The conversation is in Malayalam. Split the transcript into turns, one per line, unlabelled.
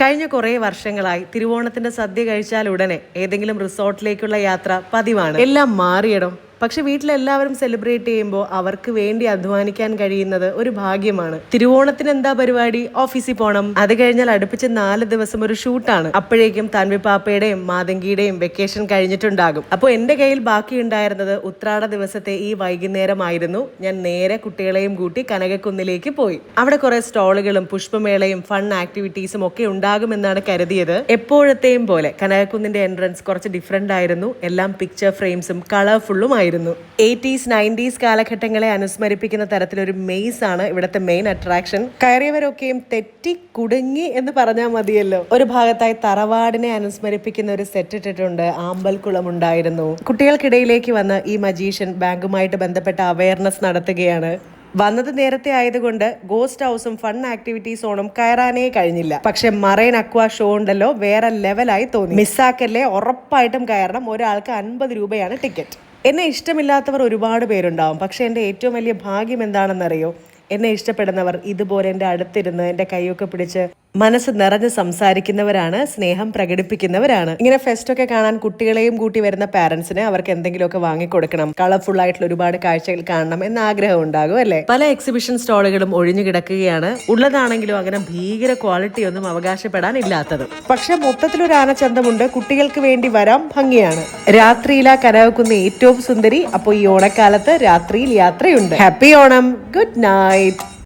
കഴിഞ്ഞ കുറേ വർഷങ്ങളായി തിരുവോണത്തിന്റെ സദ്യ കഴിച്ചാൽ ഉടനെ ഏതെങ്കിലും റിസോർട്ടിലേക്കുള്ള യാത്ര പതിവാണ്. എല്ലാം മാറിയിടും. പക്ഷെ വീട്ടിലെല്ലാവരും സെലിബ്രേറ്റ് ചെയ്യുമ്പോൾ അവർക്ക് വേണ്ടി അധ്വാനിക്കാൻ കഴിയുന്നത് ഒരു ഭാഗ്യമാണ്. തിരുവോണത്തിന് എന്താ പരിപാടി? ഓഫീസിൽ പോകണം അത് കഴിഞ്ഞാൽ അടുപ്പിച്ച് നാല് ദിവസം ഒരു ഷൂട്ടാണ്. അപ്പോഴേക്കും തൻവി പാപ്പയുടെയും മാതങ്കിയുടെയും വെക്കേഷൻ കഴിഞ്ഞിട്ടുണ്ടാകും. അപ്പോൾ എന്റെ കയ്യിൽ ബാക്കി ഉണ്ടായിരുന്നത് ഉത്രാട ദിവസത്തെ ഈ വൈകുന്നേരമായിരുന്നു. ഞാൻ നേരെ കുട്ടികളെയും കൂട്ടി കനകക്കുന്നിലേക്ക് പോയി. അവിടെ കുറെ സ്റ്റോളുകളും പുഷ്പമേളയും ഫൺ ആക്ടിവിറ്റീസും ഒക്കെ ഉണ്ടാകുമെന്നാണ് കരുതിയത്. എപ്പോഴത്തെയും പോലെ കനകക്കുന്നിന്റെ എൻട്രൻസ് കുറച്ച് ഡിഫറെന്റ് ആയിരുന്നു. എല്ലാം പിക്ചർ ഫ്രെയിംസും കളർഫുള്ളും ആയിരുന്നു. എയ്റ്റീസ് നയന്റീസ് കാലഘട്ടങ്ങളെ അനുസ്മരിപ്പിക്കുന്ന തരത്തിലൊരു മെയ്സ് ആണ് ഇവിടുത്തെ മെയിൻ അട്രാക്ഷൻ. കയറിയവരൊക്കെയും തെറ്റി കുടുങ്ങി എന്ന് പറഞ്ഞാൽ മതിയല്ലോ. ഒരു ഭാഗത്തായി തറവാടിനെ അനുസ്മരിപ്പിക്കുന്ന ഒരു സെറ്റ് ഇട്ടിട്ടുണ്ട്. ആമ്പൽക്കുളം ഉണ്ടായിരുന്നു കുട്ടികൾക്കിടയിലേക്ക് വന്ന ഈ മജീഷ്യൻ ബാങ്കുമായിട്ട് ബന്ധപ്പെട്ട അവയർനെസ് നടത്തുകയാണ്. വന്നത് നേരത്തെ ആയതുകൊണ്ട് ഗോസ്റ്റ് ഹൗസും ഫൺ ആക്ടിവിറ്റീസ് ഓണും കയറാനേ കഴിഞ്ഞില്ല. പക്ഷെ മറൈൻ അക്വ ഷോ ഉണ്ടല്ലോ വേറെ ലെവലായി തോന്നി. മിസ്സാക്കല്ലേ ഉറപ്പായിട്ടും കയറണം. ഒരാൾക്ക് അൻപത് രൂപയാണ് ടിക്കറ്റ് എന്നെ ഇഷ്ടമില്ലാത്തവർ ഒരുപാട് പേരുണ്ടാവും. പക്ഷേ എന്റെ ഏറ്റവും വലിയ ഭാഗ്യം എന്താണെന്നറിയോ? എന്നെ ഇഷ്ടപ്പെടുന്നവർ ഇതുപോലെ എന്റെ അടുത്തിരുന്ന് എന്റെ കൈയൊക്കെ പിടിച്ച് മനസ്സ് നിറഞ്ഞ് സംസാരിക്കുന്നവരാണ് സ്നേഹം പ്രകടിപ്പിക്കുന്നവരാണ്. ഇങ്ങനെ ഫെസ്റ്റ് ഒക്കെ കാണാൻ കുട്ടികളെയും കൂട്ടി വരുന്ന പാരന്റ്സിന് അവർക്ക് എന്തെങ്കിലുമൊക്കെ വാങ്ങിക്കൊടുക്കണം. കളർഫുൾ ആയിട്ടുള്ള ഒരുപാട് കാഴ്ചകൾ കാണണം എന്ന ആഗ്രഹം ഉണ്ടാകും അല്ലേ? പല എക്സിബിഷൻ സ്റ്റോളുകളും ഒഴിഞ്ഞു കിടക്കുകയാണ്. ഉള്ളതാണെങ്കിലും അങ്ങനെ ഭീകര ക്വാളിറ്റി ഒന്നും അവകാശപ്പെടാൻ ഇല്ലാത്തത് പക്ഷെ മൊത്തത്തിലൊരു ആനച്ചന്തമുണ്ട്. കുട്ടികൾക്ക് വേണ്ടി വരാം ഭംഗിയാണ്. രാത്രിയിലാ കനകക്കുന്ന ഏറ്റവും സുന്ദരി. അപ്പോൾ ഈ ഓണക്കാലത്ത് രാത്രിയിൽ യാത്രയുണ്ട്. Happy Onam. Good night Bye.